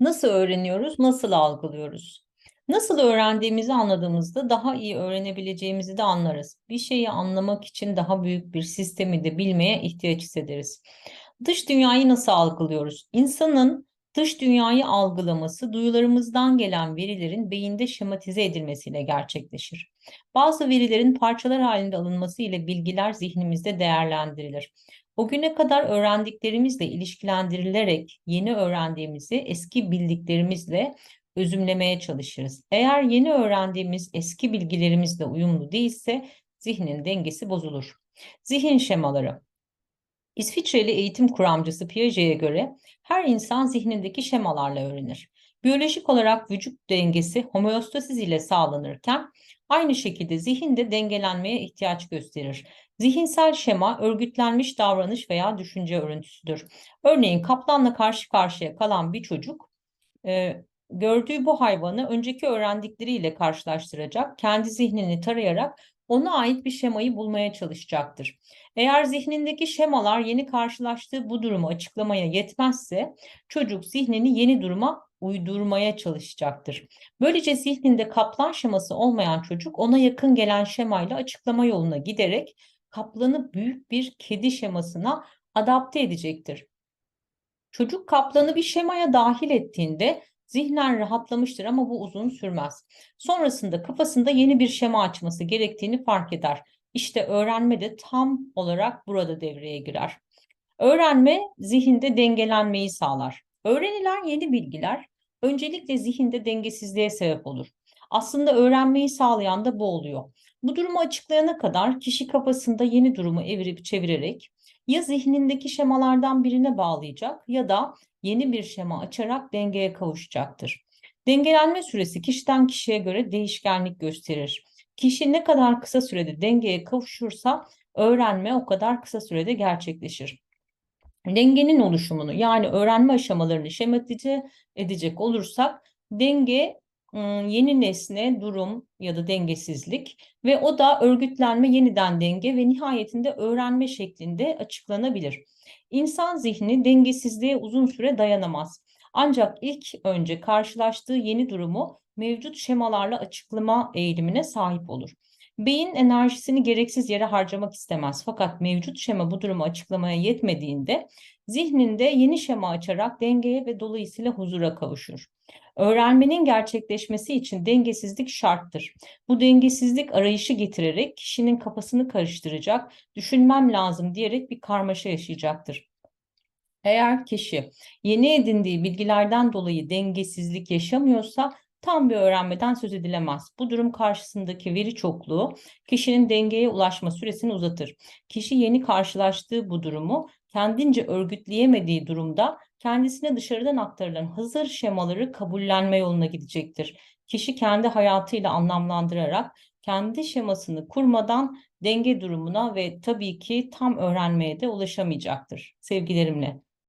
Nasıl öğreniyoruz, nasıl algılıyoruz? Nasıl öğrendiğimizi anladığımızda daha iyi öğrenebileceğimizi de anlarız. Bir şeyi anlamak için daha büyük bir sistemi de bilmeye ihtiyaç hissederiz. Dış dünyayı nasıl algılıyoruz? İnsanın dış dünyayı algılaması duyularımızdan gelen verilerin beyinde şematize edilmesiyle gerçekleşir. Bazı verilerin parçalar halinde alınması ile bilgiler zihnimizde değerlendirilir. O güne kadar öğrendiklerimizle ilişkilendirilerek yeni öğrendiğimizi eski bildiklerimizle özümlemeye çalışırız. Eğer yeni öğrendiğimiz eski bilgilerimizle uyumlu değilse zihnin dengesi bozulur. Zihin şemaları. İsviçreli eğitim kuramcısı Piaget'e göre her insan zihnindeki şemalarla öğrenir. Biyolojik olarak vücut dengesi homeostasis ile sağlanırken aynı şekilde zihin de dengelenmeye ihtiyaç gösterir. Zihinsel şema örgütlenmiş davranış veya düşünce örüntüsüdür. Örneğin kaplanla karşı karşıya kalan bir çocuk e, gördüğü bu hayvanı önceki öğrendikleriyle karşılaştıracak, kendi zihnini tarayarak ona ait bir şemayı bulmaya çalışacaktır. Eğer zihnindeki şemalar yeni karşılaştığı bu durumu açıklamaya yetmezse çocuk zihnini yeni duruma uydurmaya çalışacaktır. Böylece zihninde kaplan şeması olmayan çocuk ona yakın gelen şemayla açıklama yoluna giderek kaplanı büyük bir kedi şemasına adapte edecektir. Çocuk kaplanı bir şemaya dahil ettiğinde zihnen rahatlamıştır ama bu uzun sürmez. Sonrasında kafasında yeni bir şema açması gerektiğini fark eder. İşte öğrenme de tam olarak burada devreye girer. Öğrenme zihinde dengelenmeyi sağlar. Öğrenilen yeni bilgiler öncelikle zihinde dengesizliğe sebep olur. Aslında öğrenmeyi sağlayan da bu oluyor. Bu durumu açıklayana kadar kişi kafasında yeni durumu evirip çevirerek ya zihnindeki şemalardan birine bağlayacak ya da yeni bir şema açarak dengeye kavuşacaktır. Dengelenme süresi kişiden kişiye göre değişkenlik gösterir. Kişi ne kadar kısa sürede dengeye kavuşursa öğrenme o kadar kısa sürede gerçekleşir. Dengenin oluşumunu yani öğrenme aşamalarını şematize edecek olursak denge yeni nesne, durum ya da dengesizlik ve o da örgütlenme, yeniden denge ve nihayetinde öğrenme şeklinde açıklanabilir. İnsan zihni dengesizliğe uzun süre dayanamaz. Ancak ilk önce karşılaştığı yeni durumu mevcut şemalarla açıklama eğilimine sahip olur. Beyin enerjisini gereksiz yere harcamak istemez. Fakat mevcut şema bu durumu açıklamaya yetmediğinde zihninde yeni şema açarak dengeye ve dolayısıyla huzura kavuşur. Öğrenmenin gerçekleşmesi için dengesizlik şarttır. Bu dengesizlik arayışı getirerek kişinin kafasını karıştıracak, düşünmem lazım diyerek bir karmaşa yaşayacaktır. Eğer kişi yeni edindiği bilgilerden dolayı dengesizlik yaşamıyorsa tam bir öğrenmeden söz edilemez. Bu durum karşısındaki veri çokluğu kişinin dengeye ulaşma süresini uzatır. Kişi yeni karşılaştığı bu durumu kendince örgütleyemediği durumda kendisine dışarıdan aktarılan hazır şemaları kabullenme yoluna gidecektir. Kişi kendi hayatıyla anlamlandırarak kendi şemasını kurmadan denge durumuna ve tabii ki tam öğrenmeye de ulaşamayacaktır. Sevgilerimle.